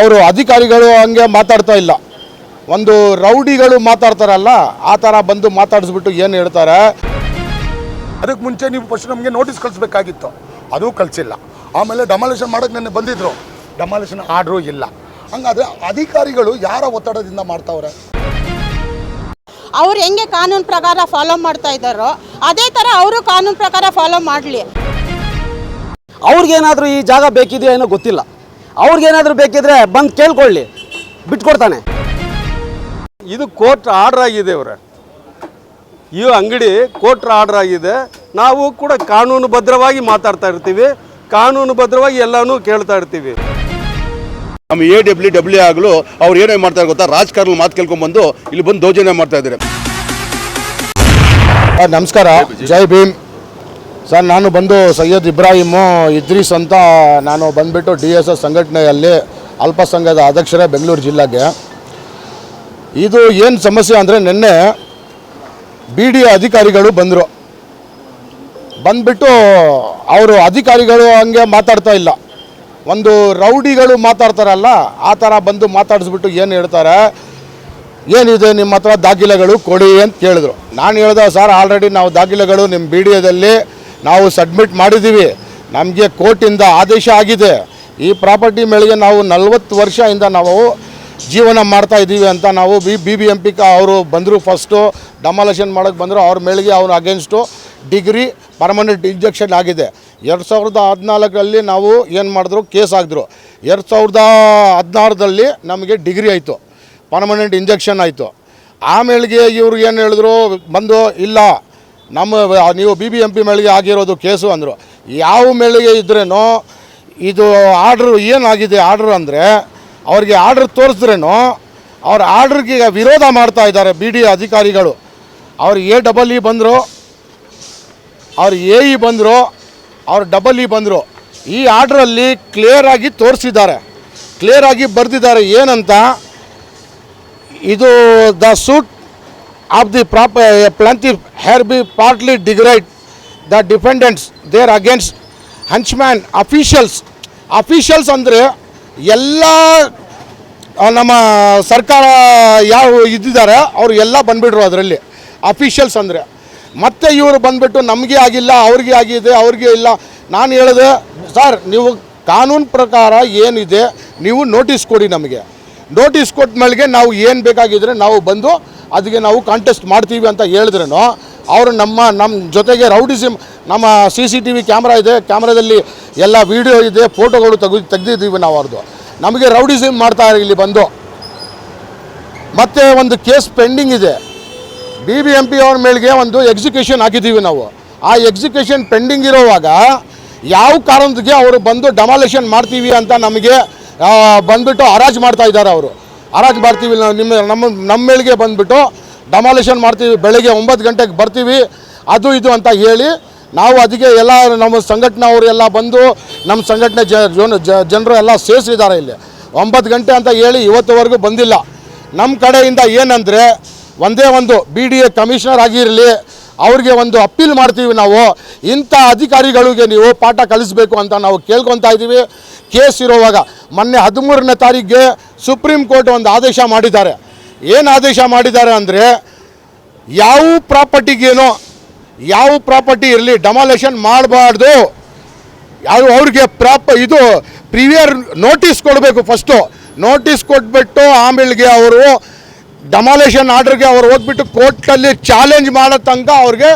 ಅವರು ಅಧಿಕಾರಿಗಳು ಹಂಗೆ ಮಾತಾಡ್ತಾ ಇಲ್ಲ. ಒಂದು ರೌಡಿಗಳು ಮಾತಾಡ್ತಾರಲ್ಲ ಆ ಥರ ಬಂದು ಮಾತಾಡಿಸ್ಬಿಟ್ಟು ಏನು ಹೇಳ್ತಾರೆ? ಅದಕ್ಕೆ ಮುಂಚೆ ನೀವು ಫಸ್ಟ್ ನಮಗೆ ನೋಟಿಸ್ ಕಳಿಸ್ಬೇಕಾಗಿತ್ತು. ಅದು ಕಳಿಸಿಲ್ಲ. ಆಮೇಲೆ ಡಮಾಲೇಷನ್ ಮಾಡೋಕ್ಕೆ ನೆನ್ನೆ ಬಂದಿದ್ರು. ಡಮಾಲೇಷನ್ ಆರ್ಡ್ರು ಇಲ್ಲ. ಹಂಗಾದ್ರೆ ಅಧಿಕಾರಿಗಳು ಯಾರ ಒತ್ತಡದಿಂದ ಮಾಡ್ತಾವ್ರೆ? ಅವ್ರು ಹೆಂಗೆ ಕಾನೂನು ಪ್ರಕಾರ ಫಾಲೋ ಮಾಡ್ತಾ ಇದ್ದಾರೋ ಅದೇ ಥರ ಅವರು ಕಾನೂನು ಪ್ರಕಾರ ಫಾಲೋ ಮಾಡಲಿ. ಅವ್ರಿಗೇನಾದರೂ ಈ ಜಾಗ ಬೇಕಿದೆಯೋ ಏನೋ ಗೊತ್ತಿಲ್ಲ. ಅವ್ರಿಗೇನಾದರೂ ಬೇಕಿದ್ರೆ ಬಂದು ಕೇಳ್ಕೊಳ್ಳಿ. ಬಿಟ್ಕೊಡ್ತಾನೆ. ಇದು ಕೋರ್ಟ್ ಆರ್ಡರ್ ಆಗಿದೆ ಇವರ. ಈ ಅಂಗಡಿ ಕೋರ್ಟ್ ಆರ್ಡರ್ ಆಗಿದೆ. ನಾವು ಕೂಡ ಕಾನೂನು ಭದ್ರವಾಗಿ ಮಾತಾಡ್ತಾ ಇರ್ತೀವಿ. ಕಾನೂನು ಭದ್ರವಾಗಿ ಎಲ್ಲನೂ ಕೇಳ್ತಾ ಇರ್ತೀವಿ. ನಮ್ಮ ಎ ಡಬ್ಲ್ಯೂ ಡಬ್ಲ್ಯೂ ಆಗಲು ಅವ್ರು ಏನೇ ಮಾಡ್ತಾರೆ ಗೊತ್ತಾ? ರಾಜಕಾರಣ ಮಾತು ಕೇಳ್ಕೊಂಡ್ಬಂದು ಇಲ್ಲಿ ಬಂದು ದೌರ್ಜನ್ಯ ಮಾಡ್ತಾ ಇದ್ದಾರೆ. ಆ, ನಮಸ್ಕಾರ. ಜೈ ಭೀಮ್. ಸರ್, ನಾನು ಬಂದು ಸೈಯದ್ ಇಬ್ರಾಹಿಮು ಇದ್ರೀಸ್ ಅಂತ ನಾನು ಬಂದುಬಿಟ್ಟು ಡಿ ಎಸ್ ಎಸ್ ಸಂಘಟನೆಯಲ್ಲಿ ಅಲ್ಪಸಂಘದ ಅಧ್ಯಕ್ಷರೇ ಬೆಂಗಳೂರು ಜಿಲ್ಲೆಗೆ. ಇದು ಏನು ಸಮಸ್ಯೆ ಅಂದರೆ ನಿನ್ನೆ ಬಿ ಡಿ ಅಧಿಕಾರಿಗಳು ಬಂದರು. ಬಂದ್ಬಿಟ್ಟು ಅವರು ಅಧಿಕಾರಿಗಳು ಹಂಗೆ ಮಾತಾಡ್ತಾ ಇಲ್ಲ. ಒಂದು ರೌಡಿಗಳು ಮಾತಾಡ್ತಾರಲ್ಲ, ಆ ಥರ ಬಂದು ಮಾತಾಡಿಸ್ಬಿಟ್ಟು ಏನು ಹೇಳ್ತಾರೆ, ಏನಿದೆ ನಿಮ್ಮ ಹತ್ರ ದಾಖಲೆಗಳು ಕೊಡಿ ಅಂತ ಕೇಳಿದ್ರು. ನಾನು ಹೇಳ್ದೆ, ಸರ್ ಆಲ್ರೆಡಿ ನಾವು ದಾಖಲೆಗಳು ನಿಮ್ಮ ಬಿ ಡಿ ಎದಲ್ಲಿ ನಾವು ಸಬ್ಮಿಟ್ ಮಾಡಿದ್ದೀವಿ. ನಮಗೆ ಕೋರ್ಟಿಂದ ಆದೇಶ ಆಗಿದೆ. ಈ ಪ್ರಾಪರ್ಟಿ ಮೇಲೆ ನಾವು ನಲ್ವತ್ತು ವರ್ಷದಿಂದ ನಾವು ಜೀವನ ಮಾಡ್ತಾ ಇದ್ದೀವಿ ಅಂತ ನಾವು B B B M P ಅವರು ಬಂದರು ಫಸ್ಟು ಡಮಾಲೇಷನ್ ಮಾಡೋಕ್ಕೆ ಬಂದರು, ಅವ್ರ ಮೇಳಿಗೆ ಅವ್ರ ಅಗೇನ್ಸ್ಟು ಡಿಗ್ರಿ ಪರ್ಮನೆಂಟ್ ಇಂಜೆಕ್ಷನ್ ಆಗಿದೆ. ಎರಡು ಸಾವಿರದ ಹದಿನಾಲ್ಕರಲ್ಲಿ ನಾವು ಏನು ಮಾಡಿದ್ರು ಕೇಸ್ ಆಗಿದ್ರು ಎರಡು ಸಾವಿರದ ಹದಿನಾರರಲ್ಲಿ ನಮಗೆ ಡಿಗ್ರಿ ಆಯಿತು. ಪರ್ಮನೆಂಟ್ ಇಂಜೆಕ್ಷನ್ ಆಯಿತು. ಆಮೇಲೆಗೆ ಇವ್ರು ಏನು ಹೇಳಿದ್ರು, ಬಂದು ಇಲ್ಲ ನಮ್ಮ ನೀವು ಬಿ ಬಿ ಎಂ ಪಿ ಮೇಳಿಗೆ ಆಗಿರೋದು ಕೇಸು ಅಂದರು. ಯಾವ ಮೇಳಿಗೆ ಇದ್ರೇನೋ, ಇದು ಆರ್ಡ್ರು ಏನಾಗಿದೆ, ಆರ್ಡ್ರ್ ಅಂದರೆ, ಅವ್ರಿಗೆ ಆರ್ಡ್ರ್ ತೋರಿಸಿದ್ರೇನೋ, ಅವ್ರ ಆರ್ಡ್ರಿಗೆ ವಿರೋಧ ಮಾಡ್ತಾ ಇದ್ದಾರೆ ಬಿ ಡಿ ಅಧಿಕಾರಿಗಳು. ಅವ್ರು ಎ ಡಬಲ್ ಇ ಬಂದರು, ಅವ್ರು ಎ ಇ ಬಂದರು, ಅವ್ರು ಡಬಲ್ ಇ ಬಂದರು. ಈ ಆರ್ಡ್ರಲ್ಲಿ ಕ್ಲಿಯರಾಗಿ ತೋರಿಸಿದ್ದಾರೆ. ಕ್ಲಿಯರಾಗಿ ಬರೆದಿದ್ದಾರೆ ಏನಂತ, ಇದು the suit of the ಪ್ರಾಪ plaintiff hereby partly decreed the defendants there against henchman officials officials ಅಂದರೆ ಎಲ್ಲ ನಮ್ಮ ಸರ್ಕಾರ ಯಾವ ಇದ್ದಿದ್ದಾರೆ, ಅವರು ಎಲ್ಲ ಬಂದ್ಬಿಟ್ರು ಅದರಲ್ಲಿ. ಅಫಿಷಿಯಲ್ಸ್ ಅಂದರೆ. ಮತ್ತೆ ಇವರು ಬಂದುಬಿಟ್ಟು ನಮಗೆ ಆಗಿಲ್ಲ, ಅವ್ರಿಗೆ ಆಗಿದೆ, ಅವ್ರಿಗೆ ಇಲ್ಲ. ನಾನು ಹೇಳಿದೆ, ಸರ್, ನೀವು ಕಾನೂನು ಪ್ರಕಾರ ಏನಿದೆ, ನೀವು ನೋಟಿಸ್ ಕೊಡಿ ನಮಗೆ. ನೋಟಿಸ್ ಕೊಟ್ಟ ಮೇಲೆ ನಾವು ಏನು ಬೇಕಾಗಿದ್ರೆ ನಾವು ಬಂದು ಅದಕ್ಕೆ ನಾವು ಕಾಂಟೆಸ್ಟ್ ಮಾಡ್ತೀವಿ ಅಂತ ಹೇಳಿದ್ರೂ ಅವರು ನಮ್ಮ ನಮ್ಮ ಜೊತೆಗೆ ರೌಡಿಸಿಮ್ ನಮ್ಮ C C T V camera ಇದೆ ಕ್ಯಾಮ್ರಾದಲ್ಲಿ ಎಲ್ಲ ವಿಡಿಯೋ ಇದೆ ಫೋಟೋಗಳು ತೆಗೆದು, ತೆಗೆದಿದ್ದೀವಿ ನಾವು ಅವ್ರದ್ದು ನಮಗೆ ರೌಡಿಸಿಮ್ ಮಾಡ್ತಾರೆ ಇಲ್ಲಿ ಬಂದು. ಮತ್ತೆ ಒಂದು ಕೇಸ್ ಪೆಂಡಿಂಗ್ ಇದೆ. ಬಿ ಬಿ ಎಂ ಪಿ ಅವ್ರ ಮೇಲೆಗೆ ಒಂದು ಎಕ್ಸಿಕ್ಯೂಷನ್ ಹಾಕಿದ್ದೀವಿ ನಾವು. ಆ ಎಕ್ಸಿಕ್ಯೂಷನ್ ಪೆಂಡಿಂಗ್ ಇರೋವಾಗ ಯಾವ ಕಾರಣಕ್ಕೆ ಅವರು ಬಂದು ಡಮಾಲೇಷನ್ ಮಾಡ್ತೀವಿ ಅಂತ ನಮಗೆ ಬಂದ್ಬಿಟ್ಟು ಹರಾಜ್ ಮಾಡ್ತಾ ಇದ್ದಾರೆ ಅವರು. ಹರಾಜ್ ಮಾಡ್ತೀವಿ, ನಾವು ನಿಮ್ಮ, ನಮ್ಮ ನಮ್ಮ ಮೇಳಿಗೆ ಬಂದ್ಬಿಟ್ಟು ಡಮಾಲೇಷನ್ ಮಾಡ್ತೀವಿ, ಬೆಳಗ್ಗೆ ಒಂಬತ್ತು ಗಂಟೆಗೆ ಬರ್ತೀವಿ, ಅದು ಇದು ಅಂತ ಹೇಳಿ ನಾವು ಅದಕ್ಕೆ ಎಲ್ಲ ನಮ್ಮ ಸಂಘಟನೆಯವರು ಎಲ್ಲ ಬಂದು, ನಮ್ಮ ಸಂಘಟನೆ ಜನರು ಎಲ್ಲ ಸೇರಿಸಿದ್ದಾರೆ ಇಲ್ಲಿ. ಒಂಬತ್ತು ಗಂಟೆ ಅಂತ ಹೇಳಿ ಇವತ್ತುವರೆಗೂ ಬಂದಿಲ್ಲ. ನಮ್ಮ ಕಡೆಯಿಂದ ಏನಂದರೆ, ಒಂದೇ ಒಂದು ಬಿ ಡಿ ಎ ಕಮಿಷನರ್ ಆಗಿರಲಿ ಅವ್ರಿಗೆ ಒಂದು ಅಪ್ಪೀಲ್ ಮಾಡ್ತೀವಿ ನಾವು. ಇಂಥ ಅಧಿಕಾರಿಗಳಿಗೆ ನೀವು ಪಾಠ ಕಲಿಸ್ಬೇಕು ಅಂತ ನಾವು ಕೇಳ್ಕೊತಾ ಇದ್ದೀವಿ. ಕೇಸ್ ಇರೋವಾಗ ಮೊನ್ನೆ ಹದಿಮೂರನೇ ತಾರೀಕಿಗೆ ಸುಪ್ರೀಂ ಕೋರ್ಟ್ ಒಂದು ಆದೇಶ ಮಾಡಿದ್ದಾರೆ. ಏನು ಆದೇಶ ಮಾಡಿದ್ದಾರೆ ಅಂದರೆ ಯಾವ ಪ್ರಾಪರ್ಟಿಗೇನೋ, ಯಾವ ಪ್ರಾಪರ್ಟಿ ಇರಲಿ ಡಮಾಲೇಷನ್ ಮಾಡಬಾರ್ದು. ಯಾರು ಅವ್ರಿಗೆ ಪ್ರಾಪ ಇದು ಪ್ರಿವಿಯರ್ ನೋಟಿಸ್ ಕೊಡಬೇಕು ಫಸ್ಟು. ನೋಟಿಸ್ ಕೊಟ್ಬಿಟ್ಟು ಆಮೇಲೆಗೆ ಅವರು ಡಮಾಲೇಷನ್ ಆರ್ಡ್ರಿಗೆ ಅವ್ರು ಹೋಗ್ಬಿಟ್ಟು ಕೋರ್ಟಲ್ಲಿ ಚಾಲೆಂಜ್ ಮಾಡೋ ತನಕ ಅವ್ರಿಗೆ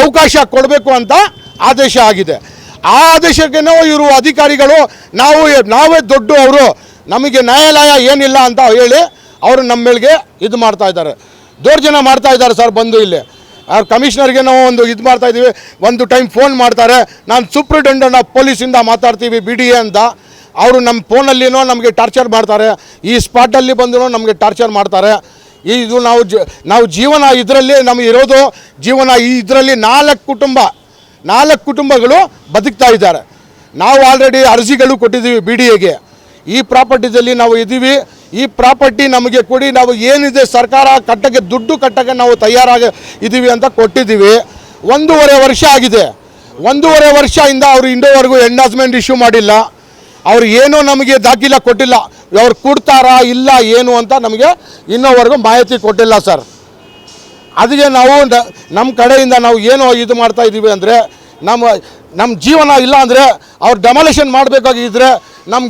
ಅವಕಾಶ ಕೊಡಬೇಕು ಅಂತ ಆದೇಶ ಆಗಿದೆ. ಆ ಆದೇಶಕ್ಕೇನೋ ಇವರು ಅಧಿಕಾರಿಗಳು, ನಾವು ನಾವೇ ದೊಡ್ಡ ಅವರು, ನಮಗೆ ನ್ಯಾಯಾಲಯ ಏನಿಲ್ಲ ಅಂತ ಹೇಳಿ ಅವರು ನಮ್ಮ ಮೇಲೆ ಇದು ಮಾಡ್ತಾ ಇದ್ದಾರೆ. ದೌರ್ಜನ್ಯ ಮಾಡ್ತಾ ಇದ್ದಾರೆ ಸರ್ ಬಂದು ಇಲ್ಲಿ. ಕಮಿಷನರ್ಗೆ ನಾವು ಒಂದು ಇದು ಮಾಡ್ತಾ ಇದ್ದೀವಿ. ಒಂದು ಟೈಮ್ ಫೋನ್ ಮಾಡ್ತಾರೆ. ನಾನು ಸೂಪ್ರಿಟೆಂಡೆಂಟ್ ಆಫ್ ಪೊಲೀಸಿಂದ ಮಾತಾಡ್ತೀವಿ ಬಿ ಡಿ ಎ ಅಂತ. ಅವರು ನಮ್ಮ ಫೋನಲ್ಲಿನೋ ನಮಗೆ ಟಾರ್ಚರ್ ಮಾಡ್ತಾರೆ. ಈ ಸ್ಪಾಟಲ್ಲಿ ಬಂದು ನಮಗೆ ಟಾರ್ಚರ್ ಮಾಡ್ತಾರೆ. ಇದು ನಾವು ಜ ನಾವು ಜೀವನ ಇದರಲ್ಲಿ ನಮಗೆ ಇರೋದು, ಜೀವನ ಈ ಇದರಲ್ಲಿ ನಾಲ್ಕು ಕುಟುಂಬ, ನಾಲ್ಕು ಕುಟುಂಬಗಳು ಬದುಕ್ತಾ ಇದ್ದಾರೆ. ನಾವು ಆಲ್ರೆಡಿ ಅರ್ಜಿಗಳು ಕೊಟ್ಟಿದ್ದೀವಿ ಬಿ ಡಿ ಎಗೆ ಈ ಪ್ರಾಪರ್ಟಿದಲ್ಲಿ ನಾವು ಇದ್ದೀವಿ. ಈ ಪ್ರಾಪರ್ಟಿ ನಮಗೆ ಕೊಡಿ, ನಾವು ಏನಿದೆ ಸರ್ಕಾರ ಕಟ್ಟಕ್ಕೆ, ದುಡ್ಡು ಕಟ್ಟಕ್ಕೆ ನಾವು ತಯಾರಾಗ ಇದ್ದೀವಿ ಅಂತ ಕೊಟ್ಟಿದ್ದೀವಿ. ಒಂದೂವರೆ ವರ್ಷ ಆಗಿದೆ. ಒಂದೂವರೆ ವರ್ಷದಿಂದ ಅವರು ಇಂಡೋವರೆಗೂ ಎಂಡಾಸ್ಮೆಂಟ್ ಇಶ್ಯೂ ಮಾಡಿಲ್ಲ. ಅವ್ರು ಏನೂ ನಮಗೆ ದಾಖಲೆ ಕೊಟ್ಟಿಲ್ಲ. ಅವ್ರು ಕೊಡ್ತಾರಾ ಇಲ್ಲ ಏನು ಅಂತ ನಮಗೆ ಇನ್ನೋವರೆಗೂ ಮಾಹಿತಿ ಕೊಟ್ಟಿಲ್ಲ ಸರ್. ಅದಕ್ಕೆ ನಾವು ನಮ್ಮ ಕಡೆಯಿಂದ ನಾವು ಏನು ಇದು ಮಾಡ್ತಾ ಇದ್ದೀವಿ ಅಂದರೆ ನಮ್ಮ ನಮ್ಮ ಜೀವನ ಇಲ್ಲ ಅಂದರೆ ಅವ್ರು ಡೆಮಾಲಿಷನ್ ಮಾಡಬೇಕಾಗಿದ್ದರೆ ನಮ್ಮ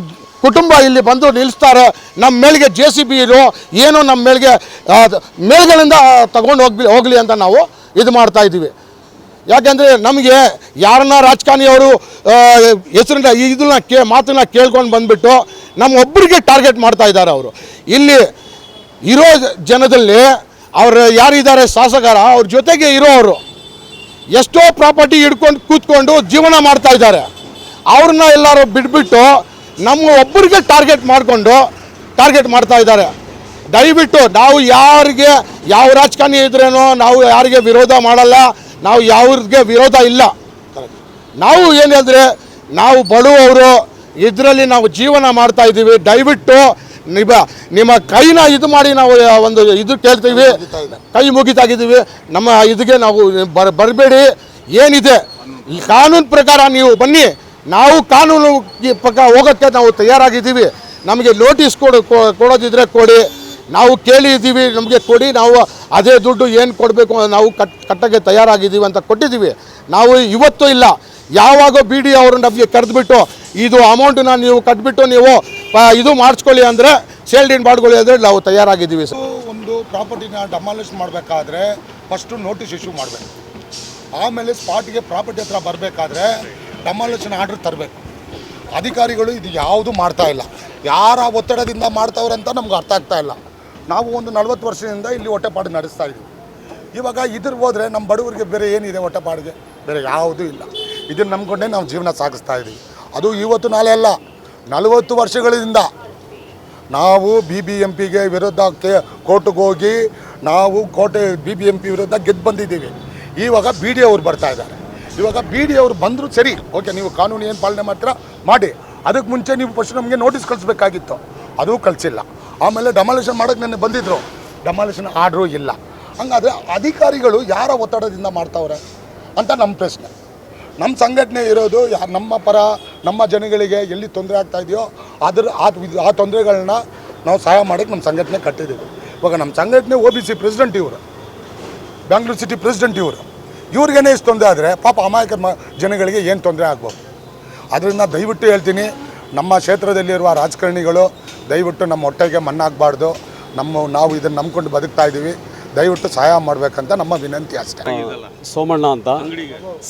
ಕುಟುಂಬ ಇಲ್ಲಿ ಬಂದು ನಿಲ್ಲಿಸ್ತಾರೆ ನಮ್ಮ ಮೇಲ್ಗೆ ಜೆ ಸಿ ಬಿ ಇರೋ ಏನೋ ನಮ್ಮ ಮೇಲ್ಗೆ ಮೇಲ್ಗಳಿಂದ ತಗೊಂಡು ಹೋಗ್ಬಿ, ಹೋಗಲಿ ಅಂತ ನಾವು ಇದು ಮಾಡ್ತಾ ಇದ್ದೀವಿ ಯಾಕೆಂದರೆ ನಮಗೆ ಯಾರನ್ನ ರಾಜಕಾರಣಿಯವರು ಹೆಸರಿನ ಇದನ್ನ ಕೇ, ಮಾತನ್ನ ಕೇಳ್ಕೊಂಡು ಬಂದುಬಿಟ್ಟು ನಮ್ಮ ಒಬ್ಬರಿಗೆ ಟಾರ್ಗೆಟ್ ಮಾಡ್ತಾ ಇದ್ದಾರೆ ಅವರು. ಇಲ್ಲಿ ಇರೋ ಜನದಲ್ಲಿ ಅವರು ಯಾರಿದ್ದಾರೆ ಶಾಸಕರ, ಅವ್ರ ಜೊತೆಗೆ ಇರೋರು ಎಷ್ಟೋ ಪ್ರಾಪರ್ಟಿ ಹಿಡ್ಕೊಂಡು ಕೂತ್ಕೊಂಡು ಜೀವನ ಮಾಡ್ತಾ ಇದ್ದಾರೆ. ಅವ್ರನ್ನ ಎಲ್ಲರೂ ಬಿಟ್ಬಿಟ್ಟು ನಮ್ಮ ಒಬ್ಬರಿಗೆ ಟಾರ್ಗೆಟ್ ಮಾಡಿಕೊಂಡು ಟಾರ್ಗೆಟ್ ಮಾಡ್ತಾ ಇದ್ದಾರೆ. ದಯವಿಟ್ಟು ನಾವು ಯಾರಿಗೆ, ಯಾವ ರಾಜಕಾರಣಿ ಇದ್ರೇನೋ, ನಾವು ಯಾರಿಗೆ ವಿರೋಧ ಮಾಡಲ್ಲ. ನಾವು ಯಾವ್ರಿಗೆ ವಿರೋಧ ಇಲ್ಲ. ನಾವು ಏನಂದರೆ ನಾವು ಬಡವರು ಇದರಲ್ಲಿ ನಾವು ಜೀವನ ಮಾಡ್ತಾ ಇದ್ದೀವಿ. ದಯವಿಟ್ಟು ನಿಮ್ಮ ನಿಮ್ಮ ಕೈನ ಇದು ಮಾಡಿ ನಾವು ಒಂದು ಇದು ಕೇಳ್ತೀವಿ. ಕೈ ಮುಗಿತಾಗಿದ್ದೀವಿ. ನಮ್ಮ ಇದಕ್ಕೆ ನಾವು ಬರ್ ಬರಬೇಡಿ. ಏನಿದೆ ಈ ಕಾನೂನು ಪ್ರಕಾರ ನೀವು ಬನ್ನಿ. ನಾವು ಕಾನೂನು ಪ್ರಕಾರ ಹೋಗೋಕ್ಕೆ ನಾವು ತಯಾರಾಗಿದ್ದೀವಿ. ನಮಗೆ ನೋಟಿಸ್ ಕೊಡು ಕೊಡೋದಿದ್ರೆ ಕೊಡಿ. ನಾವು ಕೇಳಿದ್ದೀವಿ, ನಮಗೆ ಕೊಡಿ, ನಾವು ಅದೇ ದುಡ್ಡು ಏನು ಕೊಡಬೇಕು ನಾವು ಕಟ್, ಕಟ್ಟಕ್ಕೆ ತಯಾರಾಗಿದ್ದೀವಿ ಅಂತ ಕೊಟ್ಟಿದ್ದೀವಿ. ನಾವು ಇವತ್ತು ಇಲ್ಲ, ಯಾವಾಗ ಬಿ ಡಿ ಅವರು ನಮಗೆ ಕರೆದುಬಿಟ್ಟು, ಇದು ಅಮೌಂಟನ್ನ ನೀವು ಕಟ್ಬಿಟ್ಟು ನೀವು ಇದು ಮಾಡಿಸ್ಕೊಳ್ಳಿ ಅಂದರೆ, ಸೇಲ್ಡ್ ಇನ್ ಮಾಡ್ಕೊಳ್ಳಿ ಅಂದರೆ ನಾವು ತಯಾರಾಗಿದ್ದೀವಿ ಸರ್. ಒಂದು ಪ್ರಾಪರ್ಟಿನ ಡಮಾಲಿಷ್ ಮಾಡಬೇಕಾದ್ರೆ ಫಸ್ಟು ನೋಟಿಸ್ ಇಶ್ಯೂ ಮಾಡಬೇಕು. ಆಮೇಲೆ ಸ್ಪಾಟ್ಗೆ ಪ್ರಾಪರ್ಟಿ ಹತ್ರ ಬರಬೇಕಾದ್ರೆ ಡಮಾಲಿಷನ್ ಆರ್ಡರ್ ತರಬೇಕು. ಅಧಿಕಾರಿಗಳು ಇದು ಯಾವುದು ಮಾಡ್ತಾ ಇಲ್ಲ. ಯಾರ ಒತ್ತಡದಿಂದ ಮಾಡ್ತಾವ್ರೆ ಅಂತ ನಮ್ಗೆ ಅರ್ಥ ಆಗ್ತಾ ಇಲ್ಲ. ನಾವು ಒಂದು ನಲ್ವತ್ತು ವರ್ಷದಿಂದ ಇಲ್ಲಿ ಹೊಟ್ಟೆಪಾಡು ನಡೆಸ್ತಾ ಇದ್ದೀವಿ. ಇವಾಗ ಇದ್ರ ಹೋದರೆ ನಮ್ಮ ಬಡವರಿಗೆ ಬೇರೆ ಏನಿದೆ ಹೊಟ್ಟೆಪಾಡಿಗೆ? ಬೇರೆ ಯಾವುದೂ ಇಲ್ಲ. ಇದನ್ನು ನಂಬಿಕೊಂಡೇ ನಾವು ಜೀವನ ಸಾಗಿಸ್ತಾ ಇದ್ದೀವಿ. ಅದು ಇವತ್ತು ನಾಳೆ ಅಲ್ಲ, ನಲವತ್ತು ವರ್ಷಗಳಿಂದ ನಾವು ಬಿ ಬಿ ಎಂ ಪಿಗೆ ವಿರುದ್ಧ ಕೋರ್ಟ್ಗೆ ಹೋಗಿ ನಾವು ಕೋಟೆ ಬಿ ಬಿ ಎಂ ಪಿ ವಿರುದ್ಧ ಗೆದ್ದು ಬಂದಿದ್ದೀವಿ. ಇವಾಗ ಬಿ ಡಿ ಅವ್ರು ಬರ್ತಾ ಇದ್ದಾರೆ. ಇವಾಗ ಬಿ ಡಿ ಅವರು ಬಂದರೂ ಸರಿ, ಓಕೆ, ನೀವು ಕಾನೂನು ಏನು ಪಾಲನೆ ಮಾಡ್ತೀರಾ? ಮಾಡಿ. ಅದಕ್ಕೆ ಮುಂಚೆ ನೀವು ಫಸ್ಟ್ ನಮಗೆ ನೋಟಿಸ್ ಕಳಿಸ್ಬೇಕಾಗಿತ್ತು. ಅದು ಕಳಿಸಿಲ್ಲ. ಆಮೇಲೆ ಡಮಾಲೇಷನ್ ಮಾಡೋಕ್ಕೆ ನೆನ್ನೆ ಬಂದಿದ್ದರು ಡಮಾಲೇಷನ್ ಆರ್ಡ್ರೂ ಇಲ್ಲ. ಹಂಗಾದರೆ ಅಧಿಕಾರಿಗಳು ಯಾರ ಒತ್ತಡದಿಂದ ಮಾಡ್ತಾವ್ರೆ ಅಂತ ನಮ್ಮ ಪ್ರಶ್ನೆ. ನಮ್ಮ ಸಂಘಟನೆ ಇರೋದು ನಮ್ಮ ಪರ, ನಮ್ಮ ಜನಗಳಿಗೆ ಎಲ್ಲಿ ತೊಂದರೆ ಆಗ್ತಾ ಇದೆಯೋ ಅದ್ರ ಆ ತೊಂದರೆಗಳನ್ನ ನಾವು ಸಹಾಯ ಮಾಡೋಕ್ಕೆ ನಮ್ಮ ಸಂಘಟನೆ ಕಟ್ಟಿದ್ದೀವಿ ಇವಾಗ ನಮ್ಮ ಸಂಘಟನೆ ಒ ಬಿ ಸಿ ಪ್ರೆಸಿಡೆಂಟ್ ಇವರು. ಬ್ಯಾಂಗ್ಳೂರು ಸಿಟಿ ಪ್ರೆಸಿಡೆಂಟ್ ಇವರು. ಇವ್ರಿಗೇನೇ ಇಷ್ಟು ತೊಂದರೆ ಆದರೆ ಪಾಪ ಅಮಾಯಕ ಮ ಜನಗಳಿಗೆ ಏನು ತೊಂದರೆ ಆಗ್ಬೋದು? ಅದರಿಂದ ದಯವಿಟ್ಟು ಹೇಳ್ತೀನಿ, ನಮ್ಮ ಕ್ಷೇತ್ರದಲ್ಲಿರುವ ರಾಜಕಾರಣಿಗಳು ದಯವಿಟ್ಟು ನಮ್ಮ ಹೊಟ್ಟೆಗೆ ಮಣ್ಣಾಗಬಾರ್ದು. ನಮ್ಮ ನಾವು ಇದನ್ನು ನಂಬ್ಕೊಂಡು ಬದುಕ್ತಾ ಇದ್ದೀವಿ ದಯವಿಟ್ಟು ಸಹಾಯ ಮಾಡಬೇಕಂತ ನಮ್ಮ ವಿನಂತಿ ಅಷ್ಟೇ. ಸೋಮಣ್ಣ ಅಂತ.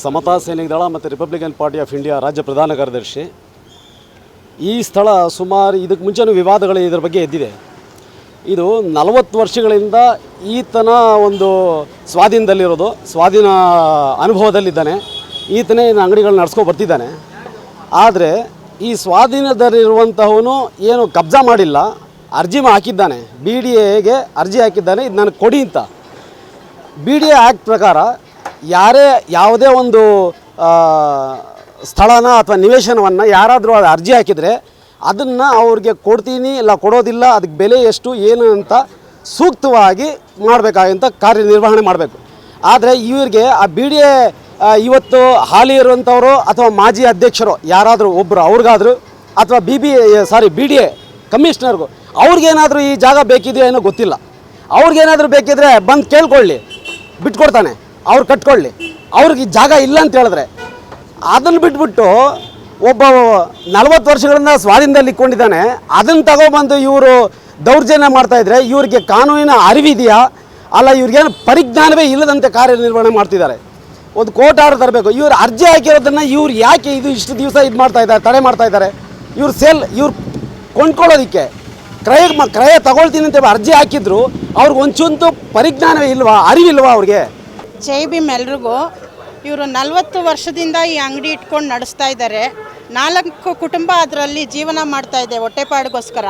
ಸಮತಾ ಸೈನಿಕ ದಳ ಮತ್ತು ರಿಪಬ್ಲಿಕನ್ ಪಾರ್ಟಿ ಆಫ್ ಇಂಡಿಯಾ ರಾಜ್ಯ ಪ್ರಧಾನ ಕಾರ್ಯದರ್ಶಿ. ಈ ಸ್ಥಳ ಸುಮಾರು ಇದಕ್ಕೆ ಮುಂಚೆನೂ ವಿವಾದಗಳು ಇದರ ಬಗ್ಗೆ ಎದ್ದಿದೆ. ಇದು ನಲವತ್ತು ವರ್ಷಗಳಿಂದ ಈತನ ಒಂದು ಸ್ವಾಧೀನದಲ್ಲಿರೋದು, ಸ್ವಾಧೀನ ಅನುಭವದಲ್ಲಿದ್ದಾನೆ. ಈತನೇ ಅಂಗಡಿಗಳನ್ನ ನಡೆಸ್ಕೊ ಬರ್ತಿದ್ದಾನೆ. ಆದರೆ ಈ ಸ್ವಾಧೀನದಲ್ಲಿರುವಂತಹವನು ಏನು ಕಬ್ಜಾ ಮಾಡಿಲ್ಲ, ಅರ್ಜಿ ಹಾಕಿದ್ದಾನೆ. ಬಿ ಡಿ ಎಗೆ ಅರ್ಜಿ ಹಾಕಿದ್ದಾನೆ ಇದು ನನಗೆ ಕೊಡಿ ಅಂತ. ಬಿ ಡಿ ಎ ಆ್ಯಕ್ಟ್ ಪ್ರಕಾರ ಯಾರೇ ಯಾವುದೇ ಒಂದು ಸ್ಥಳನ ಅಥವಾ ನಿವೇಶನವನ್ನು ಯಾರಾದರೂ ಅದು ಅರ್ಜಿ ಹಾಕಿದರೆ ಅದನ್ನು ಅವ್ರಿಗೆ ಕೊಡ್ತೀನಿ, ಇಲ್ಲ ಕೊಡೋದಿಲ್ಲ, ಅದಕ್ಕೆ ಬೆಲೆ ಎಷ್ಟು, ಏನು ಅಂತ ಸೂಕ್ತವಾಗಿ ಮಾಡಬೇಕಾಗಂತ ಕಾರ್ಯನಿರ್ವಹಣೆ ಮಾಡಬೇಕು. ಆದರೆ ಇವರಿಗೆ ಆ ಬಿ ಡಿ ಎ ಇವತ್ತು ಹಾಲಿ ಇರುವಂಥವರು ಅಥವಾ ಮಾಜಿ ಅಧ್ಯಕ್ಷರು ಯಾರಾದರೂ ಒಬ್ಬರು ಅವ್ರಿಗಾದ್ರು ಅಥವಾ B B sorry B D A ಕಮಿಷನರ್ಗೂ ಅವ್ರಿಗೇನಾದರೂ ಈ ಜಾಗ ಬೇಕಿದೆಯೋ ಏನೋ ಗೊತ್ತಿಲ್ಲ. ಅವ್ರಿಗೇನಾದರೂ ಬೇಕಿದ್ರೆ ಬಂದು ಕೇಳ್ಕೊಳ್ಳಿ, ಬಿಟ್ಕೊಡ್ತಾನೆ, ಅವ್ರು ಕಟ್ಕೊಳ್ಳಿ. ಅವ್ರಿಗೆ ಜಾಗ ಇಲ್ಲ ಅಂತ ಹೇಳಿದ್ರೆ ಅದನ್ನು ಬಿಟ್ಬಿಟ್ಟು ಒಬ್ಬ ನಲವತ್ತು ವರ್ಷಗಳಿಂದ ಸ್ವಾಧೀನದಲ್ಲಿ ಇಟ್ಕೊಂಡಿದ್ದಾನೆ ಅದನ್ನು ತಗೊಬಂದು ಇವರು ದೌರ್ಜನ್ಯ ಮಾಡ್ತಾಯಿದ್ರೆ ಇವ್ರಿಗೆ ಕಾನೂನಿನ ಅರಿವಿದೆಯಾ? ಅಲ್ಲ, ಇವ್ರಿಗೇನು ಪರಿಜ್ಞಾನವೇ ಇಲ್ಲದಂತೆ ಕಾರ್ಯನಿರ್ವಹಣೆ ಮಾಡ್ತಿದ್ದಾರೆ. ಒಂದು ಕೋರ್ಟ್ ಆರ್ಡರ್ ತರಬೇಕು. ಇವ್ರು ಅರ್ಜಿ ಹಾಕಿರೋದನ್ನ ಇವ್ರು ಯಾಕೆ ಇದು ಇಷ್ಟು ದಿವಸ ಇದು ಮಾಡ್ತಾ ಇದ್ದಾರೆ, ತಡೆ ಮಾಡ್ತಾ ಇದ್ದಾರೆ? ಇವ್ರು ಸೇಲ್, ಇವ್ರು ಕೊಂಡ್ಕೊಳ್ಳೋದಕ್ಕೆ ಕ್ರಯ ಕ್ರಯ ತಗೊಳ್ತೀನಿ ಅಂತ ಅರ್ಜಿ ಹಾಕಿದ್ರು, ಅವ್ರಿಗೆ ಒಂಚೂಂತು ಪರಿಜ್ಞಾನವೇ ಇಲ್ವಾ, ಅರಿವಿಲ್ವಾ ಅವ್ರಿಗೆ? ಜೈ ಭೀಮ್ ಎಲ್ರಿಗೂ. ಇವರು ನಲವತ್ತು ವರ್ಷದಿಂದ ಈ ಅಂಗಡಿ ಇಟ್ಕೊಂಡು ನಡೆಸ್ತಾ ಇದ್ದಾರೆ. ನಾಲ್ಕು ಕುಟುಂಬ ಅದರಲ್ಲಿ ಜೀವನ ಮಾಡ್ತಾ ಇದೆ, ಹೊಟ್ಟೆಪಾಡಿಗೋಸ್ಕರ.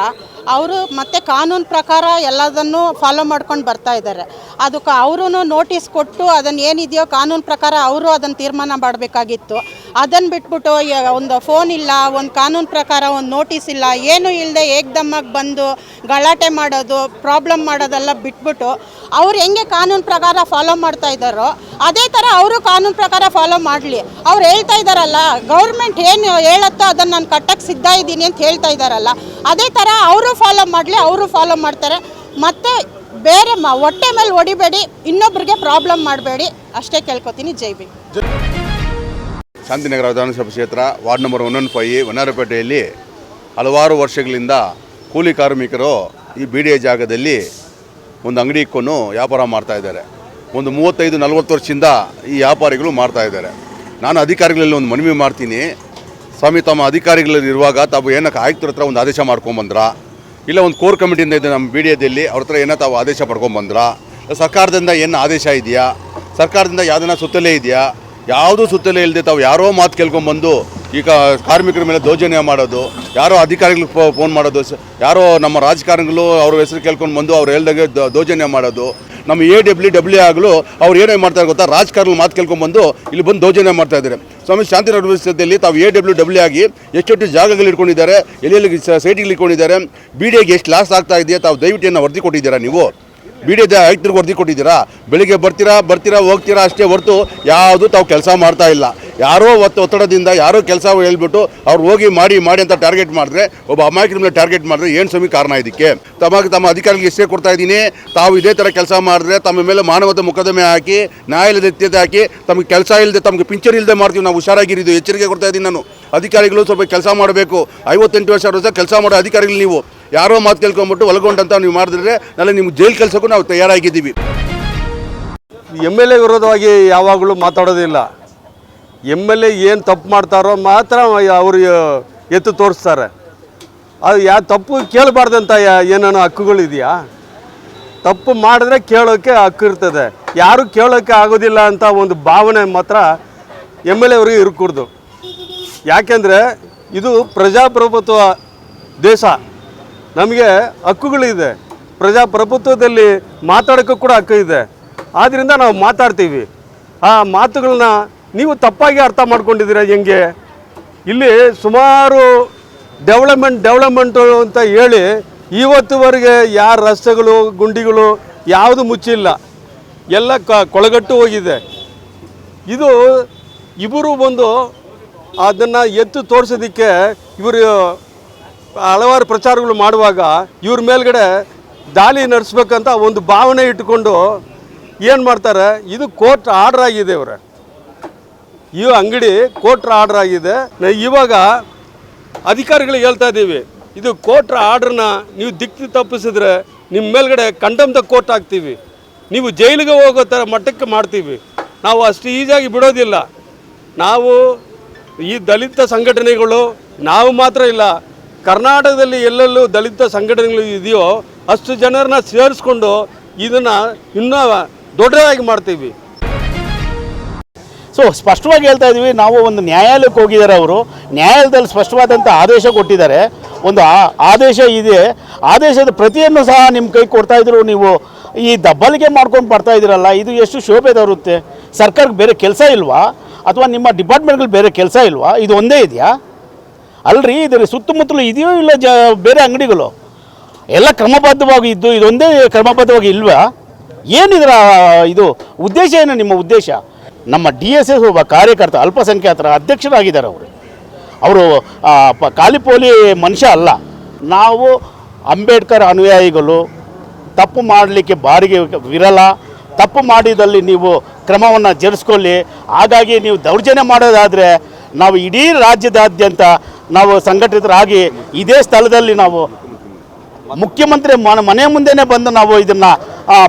ಅವರು ಮತ್ತೆ ಕಾನೂನು ಪ್ರಕಾರ ಎಲ್ಲದನ್ನು ಫಾಲೋ ಮಾಡ್ಕೊಂಡು ಬರ್ತಾ ಇದ್ದಾರೆ. ಅದಕ್ಕೆ ಅವರು ನೋಟಿಸ್ ಕೊಟ್ಟು ಅದನ್ನು ಏನಿದೆಯೋ ಕಾನೂನು ಪ್ರಕಾರ ಅವರು ಅದನ್ನು ತೀರ್ಮಾನ ಮಾಡಬೇಕಾಗಿತ್ತು. ಅದನ್ನು ಬಿಟ್ಬಿಟ್ಟು ಒಂದು ಫೋನ್ ಇಲ್ಲ, ಒಂದು ಕಾನೂನು ಪ್ರಕಾರ ಒಂದು ನೋಟಿಸ್ ಇಲ್ಲ, ಏನೂ ಇಲ್ಲದೆ ಏಕ್ದಮ್ಮಾಗಿ ಬಂದು ಗಲಾಟೆ ಮಾಡೋದು ಪ್ರಾಬ್ಲಮ್ ಮಾಡೋದೆಲ್ಲ ಬಿಟ್ಬಿಟ್ಟು ಅವ್ರು ಹೆಂಗೆ ಕಾನೂನು ಪ್ರಕಾರ ಫಾಲೋ ಮಾಡ್ತಾ ಇದ್ದಾರೋ, ಅದೇ ಥರ ಅವರು ಕಾನೂನು ಪ್ರಕಾರ ಫಾಲೋ ಮಾಡಲಿ. ಅವ್ರು ಹೇಳ್ತಾ ಇದ್ದಾರಲ್ಲ ಗೌರ್ಮೆಂಟ್ ಏನು ಹೇಳುತ್ತೋ ಅದನ್ನು ನಾನು ಕಟ್ಟಕ್ಕೆ ಸಿದ್ಧ ಇದ್ದೀನಿ ಅಂತ ಹೇಳ್ತಾ ಇದ್ದಾರಲ್ಲ, ಅದೇ ಥರ ಅವರು ಫಾಲೋ ಮಾಡಲಿ, ಅವರು ಫಾಲೋ ಮಾಡ್ತಾರೆ. ಮತ್ತು ಬೇರೆ ಮ, ಹೊಟ್ಟೆ ಮೇಲೆ ಹೊಡಿಬೇಡಿ, ಇನ್ನೊಬ್ರಿಗೆ ಪ್ರಾಬ್ಲಮ್ ಮಾಡಬೇಡಿ. ಅಷ್ಟೇ ಕೇಳ್ಕೊತೀನಿ. ಜೈ ಬಿ ಶಾಂತಿನಗರ ವಿಧಾನಸಭಾ ಕ್ಷೇತ್ರ ward number one one five ಹೊನ್ನಾರಪೇಟೆಯಲ್ಲಿ ಹಲವಾರು ವರ್ಷಗಳಿಂದ ಕೂಲಿ ಕಾರ್ಮಿಕರು ಈ ಬಿ ಡಿ ಎ ಜಾಗದಲ್ಲಿ ಒಂದು ಅಂಗಡಿ ಇಕ್ಕೊಂಡು ವ್ಯಾಪಾರ ಮಾಡ್ತಾ ಇದ್ದಾರೆ. ಒಂದು ಮೂವತ್ತೈದು, ನಲವತ್ತು ವರ್ಷದಿಂದ ಈ ವ್ಯಾಪಾರಿಗಳು ಮಾಡ್ತಾಯಿದ್ದಾರೆ ನಾನು ಅಧಿಕಾರಿಗಳಲ್ಲಿ ಒಂದು ಮನವಿ ಮಾಡ್ತೀನಿ. ಸ್ವಾಮಿ, ತಮ್ಮ ಅಧಿಕಾರಿಗಳಲ್ಲಿ ಇರುವಾಗ ತಾವು ಏನಕ್ಕೆ ಆಯುಕ್ತರ ಹತ್ರ ಒಂದು ಆದೇಶ ಮಾಡ್ಕೊಂಬಂದ್ರಾ? ಇಲ್ಲ, ಒಂದು ಕೋರ್ ಕಮಿಟಿಯಿಂದ ಇದೆ ನಮ್ಮ ಬಿ ಡಿ ಎದಲ್ಲಿ ಅವ್ರ ಹತ್ರ ಏನೋ ತಾವು ಆದೇಶ ಪಡ್ಕೊಂಬಂದ್ರಾ ಸರ್ಕಾರದಿಂದ ಏನು ಆದೇಶ ಇದೆಯಾ? ಸರ್ಕಾರದಿಂದ ಯಾವುದನ್ನ ಸುತ್ತಲೇ ಇದೆಯಾ? ಯಾವುದೂ ಸುತ್ತಲೇ ಇಲ್ಲದೆ ತಾವು ಯಾರೋ ಮಾತು ಕೇಳ್ಕೊಂಬಂದು ಈಗ ಕಾರ್ಮಿಕರ ಮೇಲೆ ದೌರ್ಜನ್ಯ ಮಾಡೋದು, ಯಾರೋ ಅಧಿಕಾರಿಗಳಿಗೆ ಫೋನ್ ಮಾಡೋದು ಯಾರೋ ನಮ್ಮ ರಾಜಕಾರಣಿಗಳು ಅವ್ರ ಹೆಸರು ಕೇಳ್ಕೊಂಡು ಬಂದು ಅವ್ರು ಹೇಳ್ದಂಗೆ ದೌರ್ಜನ್ಯ ಮಾಡೋದು ನಮ್ಮ ಎ ಡಬ್ಲ್ಯೂ ಡಬ್ಲ್ಯೂ ಆಗಲು ಅವ್ರು ಏನೇ ಮಾಡ್ತಾರೆ ಗೊತ್ತಾ? ರಾಜಕಾರಣ ಮಾತು ಕೇಳ್ಕೊಂಬಂದು ಇಲ್ಲಿ ಬಂದು ದೌರ್ಜನ್ಯ ಮಾಡ್ತಾ ಇದ್ದಾರೆ. ಸ್ವಾಮಿ, ಶಾಂತಿ ವ್ಯವಸ್ಥೆಯಲ್ಲಿ ತಾವು ಎ ಡಬ್ಲ್ಯೂ ಡಬ್ಲ್ಯೂ ಆಗಿ ಎಷ್ಟೆಷ್ಟು ಜಾಗಗಳು ಇಟ್ಕೊಂಡಿದ್ದಾರೆ, ಎಲ್ಲೆಲ್ಲಿ ಸೈಟ್ಗಳು ಇಟ್ಕೊಂಡಿದ್ದಾರೆ ಬಿ ಡಿಗೆ ಎಷ್ಟು ಲಾಸ್ ಆಗ್ತಾ ಇದೆಯಾ ತಾವು ದಯವಿಟ್ಟು ವರದಿ ಕೊಟ್ಟಿದ್ದೀರಾ ನೀವು? ಬಿ ಡಿ ಆಯುಕ್ತರಿಗೆ ವರದಿ ಕೊಟ್ಟಿದ್ದೀರಾ? ಬೆಳಿಗ್ಗೆ ಬರ್ತೀರಾ ಬರ್ತೀರಾ, ಹೋಗ್ತೀರಾ ಅಷ್ಟೇ ಹೊರತು ಯಾವುದು ತಾವು ಕೆಲಸ ಮಾಡ್ತಾ ಇಲ್ಲ. ಯಾರೋ ಒತ್ತು ಒತ್ತಡದಿಂದ ಯಾರೋ ಕೆಲಸ ಹೇಳ್ಬಿಟ್ಟು ಅವ್ರು ಹೋಗಿ ಮಾಡಿ ಮಾಡಿ ಅಂತ ಟಾರ್ಗೆಟ್ ಮಾಡಿದ್ರೆ, ಒಬ್ಬ ಅಮಾಯಕರ ಮೇಲೆ ಟಾರ್ಗೆಟ್ ಮಾಡಿದ್ರೆ ಏನು ಸ್ವಾಮಿ ಕಾರಣ ಇದಕ್ಕೆ? ತಮಗೆ ತಮ್ಮ ಅಧಿಕಾರಿಗೆ ಎಷ್ಟೇ ಕೊಡ್ತಾ ಇದ್ದೀನಿ, ತಾವು ಇದೇ ಥರ ಕೆಲಸ ಮಾಡಿದ್ರೆ ತಮ್ಮ ಮೇಲೆ ಮಾನವತೆ ಮೊಕದ್ದಮೆ ಹಾಕಿ ನ್ಯಾಯಾಲಯದ ಎತ್ತಿದೆ ಹಾಕಿ, ತಮಗೆ ಕೆಲಸ ಇಲ್ಲದೆ, ತಮಗೆ ಪಿಂಚರ್ ಇಲ್ಲದೆ ಮಾಡ್ತೀವಿ, ನಾವು ಹುಷಾರಾಗಿರಿದ್ದು ಎಚ್ಚರಿಕೆ ಕೊಡ್ತಾ ಇದ್ದೀನಿ ನಾನು. ಅಧಿಕಾರಿಗಳು ಸ್ವಲ್ಪ ಕೆಲಸ ಮಾಡಬೇಕು. ಐವತ್ತೆಂಟು ವರ್ಷ ವರ್ಷ ಕೆಲಸ ಮಾಡೋ ಅಧಿಕಾರಿಗಳು ನೀವು. ಯಾರೋ ಮಾತು ಕೇಳ್ಕೊಂಬಿಟ್ಟು ಒಳಗೊಂಡಂತ ನೀವು ಮಾಡಿದ್ರೆ ನಾಳೆ ನಿಮ್ಗೆ ಜೈಲು ಕೆಲಸಕ್ಕೂ ನಾವು ತಯಾರಾಗಿದ್ದೀವಿ. ಎಂ ಎಲ್ ಎ ವಿರೋಧವಾಗಿ ಯಾವಾಗಲೂ ಮಾತಾಡೋದಿಲ್ಲ. ಎಂ ಎಲ್ ಎ ಏನು ತಪ್ಪು ಮಾಡ್ತಾರೋ ಮಾತ್ರ ಅವರು ಎತ್ತು ತೋರಿಸ್ತಾರೆ. ಅದು ಯಾ ತಪ್ಪು ಕೇಳಬಾರ್ದಂತ ಏನೇನೋ ಹಕ್ಕುಗಳಿದೆಯಾ? ತಪ್ಪು ಮಾಡಿದ್ರೆ ಕೇಳೋಕ್ಕೆ ಹಕ್ಕು ಇರ್ತದೆ. ಯಾರು ಕೇಳೋಕ್ಕೆ ಆಗೋದಿಲ್ಲ ಅಂತ ಒಂದು ಭಾವನೆ ಮಾತ್ರ ಎಂ ಎಲ್ ಎ ಅವರಿಗೆ ಇರಕೂಡ್ದು. ಯಾಕೆಂದರೆ ಇದು ಪ್ರಜಾಪ್ರಭುತ್ವ ದೇಶ. ನಮಗೆ ಹಕ್ಕುಗಳಿದೆ. ಪ್ರಜಾಪ್ರಭುತ್ವದಲ್ಲಿ ಮಾತಾಡೋಕ್ಕೂ ಕೂಡ ಹಕ್ಕು ಇದೆ. ಆದ್ದರಿಂದ ನಾವು ಮಾತಾಡ್ತೀವಿ. ಆ ಮಾತುಗಳನ್ನ ನೀವು ತಪ್ಪಾಗಿ ಅರ್ಥ ಮಾಡ್ಕೊಂಡಿದ್ದೀರ ಹೆಂಗೆ? ಇಲ್ಲಿ ಸುಮಾರು ಡೆವಲಪ್ಮೆಂಟ್ ಡೆವಲಪ್ಮೆಂಟು ಅಂತ ಹೇಳಿ ಇವತ್ತುವರೆಗೆ ಯಾರ ರಸ್ತೆಗಳು, ಗುಂಡಿಗಳು ಯಾವುದು ಮುಚ್ಚಿಲ್ಲ. ಎಲ್ಲ ಕ, ಕೊಳಗಟ್ಟು ಹೋಗಿದೆ. ಇದು ಇಬ್ಬರು ಬಂದು ಅದನ್ನು ಎತ್ತು ತೋರಿಸೋದಕ್ಕೆ ಇವರು ಹಲವಾರು ಪ್ರಚಾರಗಳು ಮಾಡುವಾಗ ಇವ್ರ ಮೇಲ್ಗಡೆ ದಾಳಿ ನಡೆಸ್ಬೇಕಂತ ಒಂದು ಭಾವನೆ ಇಟ್ಟುಕೊಂಡು ಏನು ಮಾಡ್ತಾರೆ? ಇದು ಕೋರ್ಟ್ ಆರ್ಡ್ರ್ ಆಗಿದೆ ಇವರ. ಈ ಅಂಗಡಿ ಕೋಟ್ರ ಆರ್ಡರ್ ಆಗಿದೆ. ಇವಾಗ ಅಧಿಕಾರಿಗಳಿಗೆ ಹೇಳ್ತಾ ಇದ್ದೀವಿ, ಇದು ಕೋಟ್ರ ಆರ್ಡ್ರನ್ನ ನೀವು ದಿಕ್ಕಿ ತಪ್ಪಿಸಿದ್ರೆ ನಿಮ್ಮ ಮೇಲ್ಗಡೆ ಕಂಡಮ್ದ ಕೋರ್ಟ್ ಹಾಕ್ತೀವಿ ನೀವು ಜೈಲಿಗೆ ಹೋಗೋ ಥರ ಮಟ್ಟಕ್ಕೆ ಮಾಡ್ತೀವಿ. ನಾವು ಅಷ್ಟು ಈಸಿಯಾಗಿ ಬಿಡೋದಿಲ್ಲ. ನಾವು ಈ ದಲಿತ ಸಂಘಟನೆಗಳು ನಾವು ಮಾತ್ರ ಇಲ್ಲ, ಕರ್ನಾಟಕದಲ್ಲಿ ಎಲ್ಲೆಲ್ಲೂ ದಲಿತ ಸಂಘಟನೆಗಳು ಇದೆಯೋ ಅಷ್ಟು ಜನರನ್ನ ಸೇರಿಸ್ಕೊಂಡು ಇದನ್ನು ಇನ್ನೂ ದೊಡ್ಡದಾಗಿ ಮಾಡ್ತೀವಿ. ಸೊ ಸ್ಪಷ್ಟವಾಗಿ ಹೇಳ್ತಾ ಇದ್ದೀವಿ ನಾವು ಒಂದು ನ್ಯಾಯಾಲಯಕ್ಕೆ ಹೋಗಿದ್ದಾರೆ ಅವರು. ನ್ಯಾಯಾಲಯದಲ್ಲಿ ಸ್ಪಷ್ಟವಾದಂಥ ಆದೇಶ ಕೊಟ್ಟಿದ್ದಾರೆ. ಒಂದು ಆದೇಶ ಇದೆ. ಆದೇಶದ ಪ್ರತಿಯನ್ನು ಸಹ ನಿಮ್ಮ ಕೈ ಕೊಡ್ತಾ ಇದ್ರು ನೀವು. ಈ ದಬ್ಬಲಿಗೆ ಮಾಡ್ಕೊಂಡು ಬರ್ತಾ ಇದ್ದೀರಲ್ಲ, ಇದು ಎಷ್ಟು ಶೋಭೆ ತರುತ್ತೆ? ಸರ್ಕಾರಕ್ಕೆ ಬೇರೆ ಕೆಲಸ ಇಲ್ವಾ? ಅಥವಾ ನಿಮ್ಮ ಡಿಪಾರ್ಟ್ಮೆಂಟ್ಗಳು ಬೇರೆ ಕೆಲಸ ಇಲ್ವಾ? ಇದು ಒಂದೇ ಇದೆಯಾ? ಅಲ್ರಿ ಇದರ ಸುತ್ತಮುತ್ತಲು ಇದೆಯೋ ಇಲ್ಲ ಜ, ಬೇರೆ ಅಂಗಡಿಗಳು? ಎಲ್ಲ ಕ್ರಮಬದ್ಧವಾಗಿ ಇದ್ದು, ಇದೊಂದೇ ಕ್ರಮಬದ್ಧವಾಗಿ ಇಲ್ವಾ? ಏನಿದ್ರ ಇದು ಉದ್ದೇಶ ಏನು ನಿಮ್ಮ ಉದ್ದೇಶ? ನಮ್ಮ ಡಿ ಎಸ್ ಎಸ್ ಒಬ್ಬ ಕಾರ್ಯಕರ್ತ, ಅಲ್ಪಸಂಖ್ಯಾತರ ಅಧ್ಯಕ್ಷರಾಗಿದ್ದಾರೆ ಅವರು. ಅವರು ಕಾಲಿಪೋಲಿ ಮನುಷ್ಯ ಅಲ್ಲ. ನಾವು ಅಂಬೇಡ್ಕರ್ ಅನುಯಾಯಿಗಳು, ತಪ್ಪು ಮಾಡಲಿಕ್ಕೆ ಬಾರಿಗೆ ವಿರಲ, ತಪ್ಪು ಮಾಡಿದಲ್ಲಿ ನೀವು ಕ್ರಮವನ್ನು ಜರುಗಿಸ್ಕೊಳ್ಳಿ. ಹಾಗಾಗಿ ನೀವು ದೌರ್ಜನ್ಯ ಮಾಡೋದಾದರೆ ನಾವು ಇಡೀ ರಾಜ್ಯದಾದ್ಯಂತ ನಾವು ಸಂಘಟಿತರಾಗಿ ಇದೇ ಸ್ಥಳದಲ್ಲಿ ನಾವು ಮುಖ್ಯಮಂತ್ರಿ ಮನೆ ಮುಂದೆನೇ ಬಂದು ನಾವು ಇದನ್ನು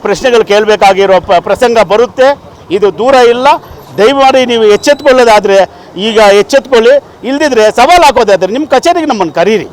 ಪ್ರಶ್ನೆಗಳು ಕೇಳಬೇಕಾಗಿರೋ ಪ್ರಸಂಗ ಬರುತ್ತೆ. ಇದು ದೂರ ಇಲ್ಲ. ದಯಮಾಡಿ ನೀವು ಎಚ್ಚೆತ್ಕೊಳ್ಳೋದಾದರೆ, ಈಗ ಎಚ್ಚೆತ್ಕೊಳ್ಳಿ. ಇಲ್ದಿದ್ರೆ ಸವಾಲು ಹಾಕೋದಾದರೆ ನಿಮ್ಮ ಕಚೇರಿಗೆ ನಮ್ಮನ್ನು ಕರೀರಿ.